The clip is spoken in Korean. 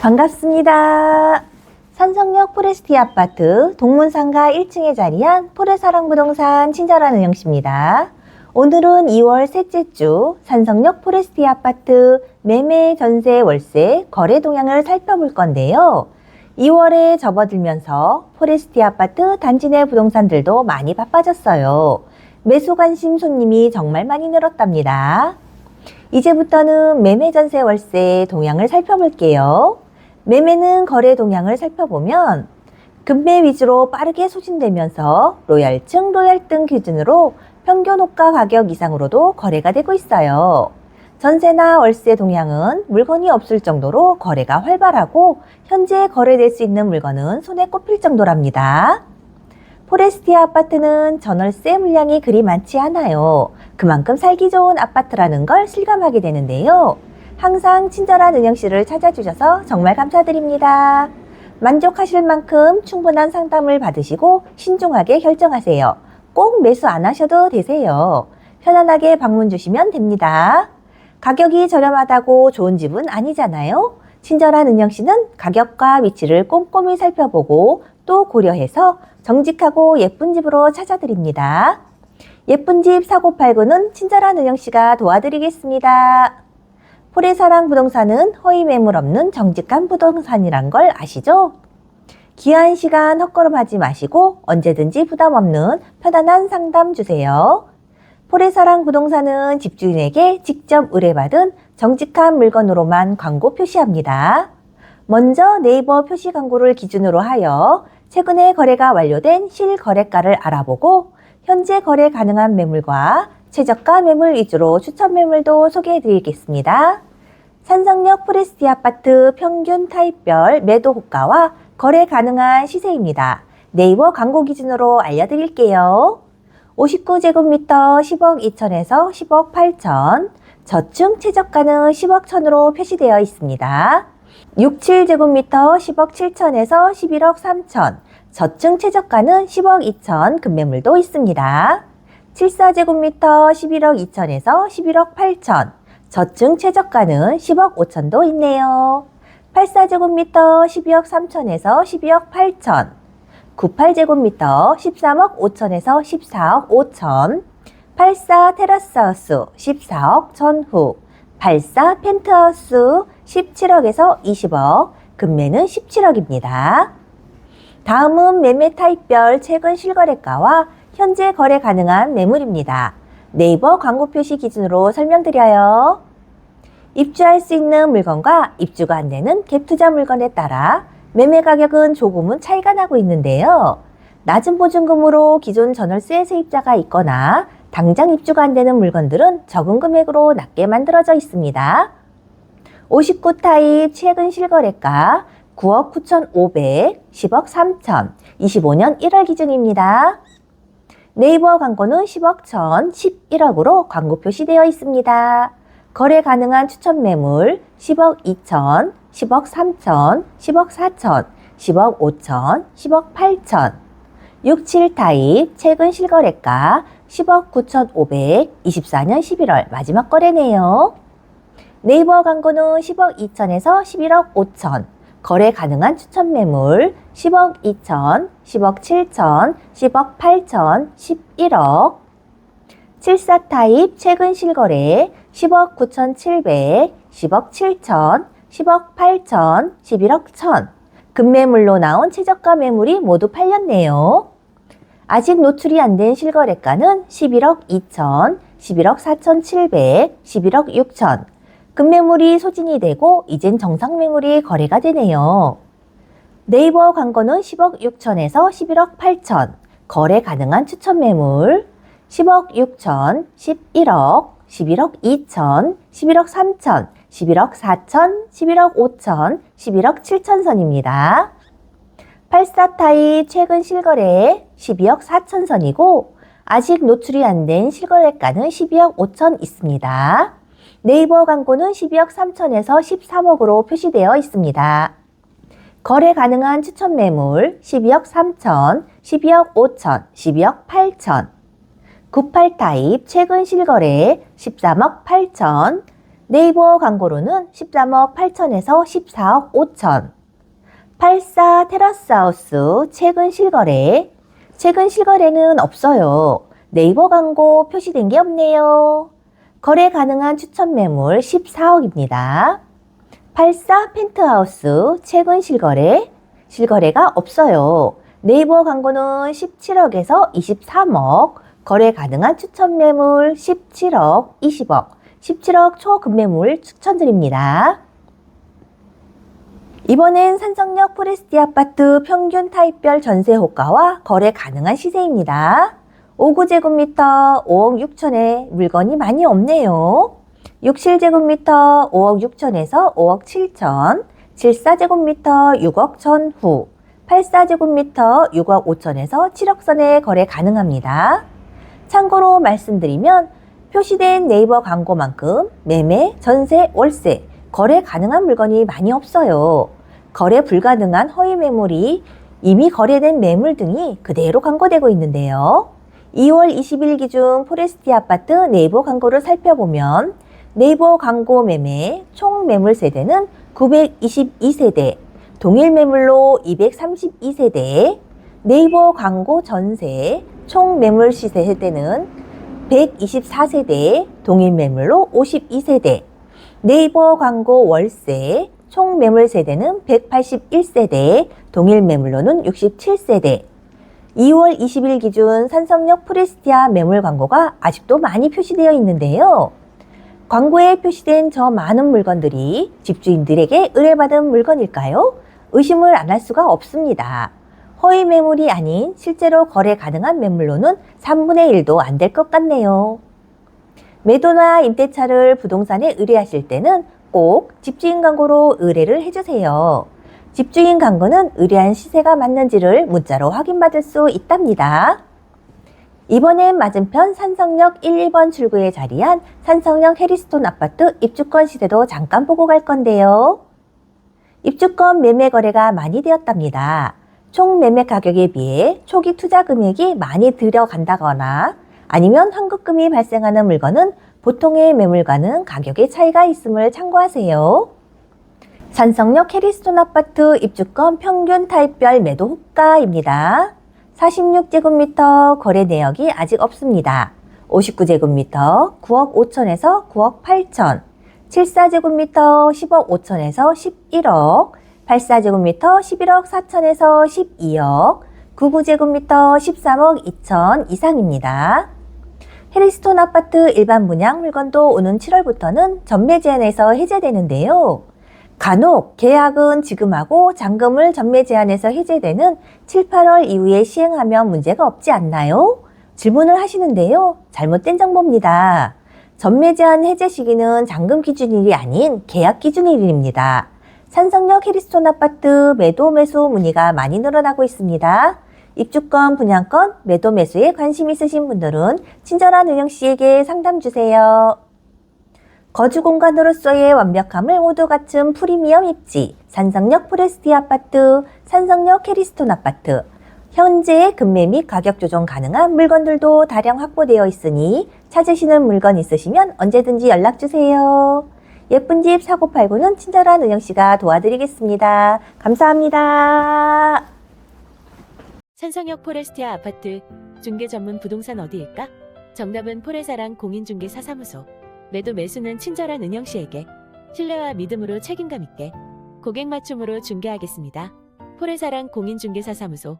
반갑습니다. 산성역 포레스티 아파트 동문상가 1층에 자리한 포레사랑 부동산 친절한 은영씨입니다. 오늘은 2월 셋째 주 산성역 포레스티 아파트 매매 전세 월세 거래 동향을 살펴볼 건데요. 2월에 접어들면서 포레스티 아파트 단지 내 부동산들도 많이 바빠졌어요. 매수 관심 손님이 정말 많이 늘었답니다. 이제부터는 매매 전세 월세 동향을 살펴볼게요. 매매는 거래 동향을 살펴보면 급매 위주로 빠르게 소진되면서 로얄층, 로얄 등 기준으로 평균 호가 가격 이상으로도 거래가 되고 있어요. 전세나 월세 동향은 물건이 없을 정도로 거래가 활발하고 현재 거래될 수 있는 물건은 손에 꼽힐 정도랍니다. 포레스티아 아파트는 전월세 물량이 그리 많지 않아요. 그만큼 살기 좋은 아파트라는 걸 실감하게 되는데요. 항상 친절한 은영 씨를 찾아주셔서 정말 감사드립니다. 만족하실 만큼 충분한 상담을 받으시고 신중하게 결정하세요. 꼭 매수 안 하셔도 되세요. 편안하게 방문 주시면 됩니다. 가격이 저렴하다고 좋은 집은 아니잖아요. 친절한 은영 씨는 가격과 위치를 꼼꼼히 살펴보고 또 고려해서 정직하고 예쁜 집으로 찾아드립니다. 예쁜 집 사고 팔고는 친절한 은영 씨가 도와드리겠습니다. 포레사랑 부동산은 허위 매물 없는 정직한 부동산이란 걸 아시죠? 귀한 시간 헛걸음하지 마시고 언제든지 부담 없는 편안한 상담 주세요. 포레사랑 부동산은 집주인에게 직접 의뢰받은 정직한 물건으로만 광고 표시합니다. 먼저 네이버 표시 광고를 기준으로 하여 최근에 거래가 완료된 실거래가를 알아보고 현재 거래 가능한 매물과 최저가 매물 위주로 추천 매물도 소개해 드리겠습니다. 산성역 포레스티 아파트 평균 타입별 매도 호가와 거래 가능한 시세입니다. 네이버 광고 기준으로 알려드릴게요. 59제곱미터 10억 2천에서 10억 8천, 저층 최저가는 10억 천으로 표시되어 있습니다. 67제곱미터 10억 7천에서 11억 3천, 저층 최저가는 10억 2천 급매물도 있습니다. 74제곱미터 11억 2천에서 11억 8천, 저층 최저가는 10억 5천도 있네요. 84제곱미터 12억 3천에서 12억 8천, 98제곱미터 13억 5천에서 14억 5천, 84 테라스하우스 14억 전후, 84 펜트하우스 17억에서 20억, 금매는 17억입니다. 다음은 매매 타입별 최근 실거래가와 현재 거래 가능한 매물입니다. 네이버 광고 표시 기준으로 설명드려요. 입주할 수 있는 물건과 입주가 안 되는 갭투자 물건에 따라 매매 가격은 조금은 차이가 나고 있는데요. 낮은 보증금으로 기존 전월세 세입자가 있거나 당장 입주가 안 되는 물건들은 적은 금액으로 낮게 만들어져 있습니다. 59 타입 최근 실거래가 9억 9,500, 10억 3천, 25년 1월 기준입니다. 네이버 광고는 10억 1천, 11억으로 광고 표시되어 있습니다. 거래 가능한 추천 매물 10억 2천, 10억 3천, 10억 4천, 10억 5천, 10억 8천. 67 타입 최근 실거래가 10억 9,500, 24년 11월 마지막 거래네요. 네이버 광고는 10억 2천에서 11억 5천, 거래 가능한 추천 매물 10억 2천, 10억 7천, 10억 8천, 11억. 74 타입 최근 실거래 10억 9,700, 10억 7천, 10억 8천, 11억 1천. 급매물로 나온 최저가 매물이 모두 팔렸네요. 아직 노출이 안 된 실거래가는 11억 2천, 11억 4,700, 11억 6천. 급매물이 소진이 되고 이젠 정상 매물이 거래가 되네요. 네이버 광고는 10억 6천에서 11억 8천, 거래 가능한 추천 매물 10억 6천, 11억, 11억 2천, 11억 3천, 11억 4천, 11억 5천, 11억 7천 선입니다. 84 타입 최근 실거래 12억 4천 선이고 아직 노출이 안 된 실거래가는 12억 5천 있습니다. 네이버 광고는 12억 3천에서 13억으로 표시되어 있습니다. 거래 가능한 추천 매물 12억 3천, 12억 5천, 12억 8천. 98 타입 최근 실거래 13억 8천, 네이버 광고로는 13억 8천에서 14억 5천. 84 테라스하우스 최근 실거래. 최근 실거래는 없어요. 네이버 광고 표시된 게 없네요. 거래 가능한 추천 매물 14억입니다. 84 펜트하우스 최근 실거래. 실거래가 없어요. 네이버 광고는 17억에서 23억. 거래 가능한 추천 매물 17억, 20억. 17억 초급매물 추천드립니다. 이번엔 산성역 포레스티 아파트 평균 타입별 전세 호가와 거래 가능한 시세입니다. 5구제곱미터 5억 6천에 물건이 많이 없네요. 67제곱미터 5억 6천에서 5억 7천, 74제곱미터 6억 천 후, 84제곱미터 6억 5천에서 7억 선에 거래 가능합니다. 참고로 말씀드리면 표시된 네이버 광고만큼 매매, 전세, 월세, 거래 가능한 물건이 많이 없어요. 거래 불가능한 허위 매물이 이미 거래된 매물 등이 그대로 광고되고 있는데요. 2월 20일 기준 포레스티 아파트 네이버 광고를 살펴보면 네이버 광고 매매 총 매물 세대는 922세대, 동일 매물로 232세대, 네이버 광고 전세 총 매물 시세 세대는 124세대, 동일 매물로 52세대, 네이버 광고 월세 총 매물 세대는 181세대, 동일 매물로는 67세대. 2월 20일 기준 산성역 프레스티아 매물 광고가 아직도 많이 표시되어 있는데요. 광고에 표시된 저 많은 물건들이 집주인들에게 의뢰받은 물건일까요? 의심을 안 할 수가 없습니다. 허위 매물이 아닌 실제로 거래 가능한 매물로는 3분의 1도 안 될 것 같네요. 매도나 임대차를 부동산에 의뢰하실 때는 꼭 집주인 광고로 의뢰를 해주세요. 집주인 광고는 의뢰한 시세가 맞는지를 문자로 확인받을 수 있답니다. 이번엔 맞은편 산성역 1, 2번 출구에 자리한 산성역 해리스톤 아파트 입주권 시세도 잠깐 보고 갈 건데요. 입주권 매매 거래가 많이 되었답니다. 총 매매 가격에 비해 초기 투자 금액이 많이 들어간다거나 아니면 환급금이 발생하는 물건은 보통의 매물과는 가격의 차이가 있음을 참고하세요. 산성역 캐리스톤 아파트 입주권 평균 타입별 매도 호가입니다. 46제곱미터 거래 내역이 아직 없습니다. 59제곱미터 9억 5천에서 9억 8천, 74제곱미터 10억 5천에서 11억, 84제곱미터 11억 4천에서 12억, 99제곱미터 13억 2천 이상입니다. 해리스톤 아파트 일반 분양 물건도 오는 7월부터는 전매 제한에서 해제되는데요. 간혹 계약은 지금 하고 잔금을 전매 제한에서 해제되는 7, 8월 이후에 시행하면 문제가 없지 않나요? 질문을 하시는데요. 잘못된 정보입니다. 전매 제한 해제 시기는 잔금 기준일이 아닌 계약 기준일입니다. 산성역 해리스톤 아파트 매도 매수 문의가 많이 늘어나고 있습니다. 입주권, 분양권, 매도 매수에 관심 있으신 분들은 친절한 은영 씨에게 상담 주세요. 거주 공간으로서의 완벽함을 모두 갖춘 프리미엄 입지, 산성역 포레스티 아파트, 산성역 캐리스톤 아파트. 현재 금매 및 가격 조정 가능한 물건들도 다량 확보되어 있으니 찾으시는 물건 있으시면 언제든지 연락 주세요. 예쁜 집 사고 팔고는 친절한 은영 씨가 도와드리겠습니다. 감사합니다. 산성역 포레스티아 아파트 중개 전문 부동산 어디일까? 정답은 포레사랑 공인중개사 사무소. 매도 매수는 친절한 은영 씨에게 신뢰와 믿음으로 책임감 있게 고객 맞춤으로 중개하겠습니다. 포레사랑 공인중개사 사무소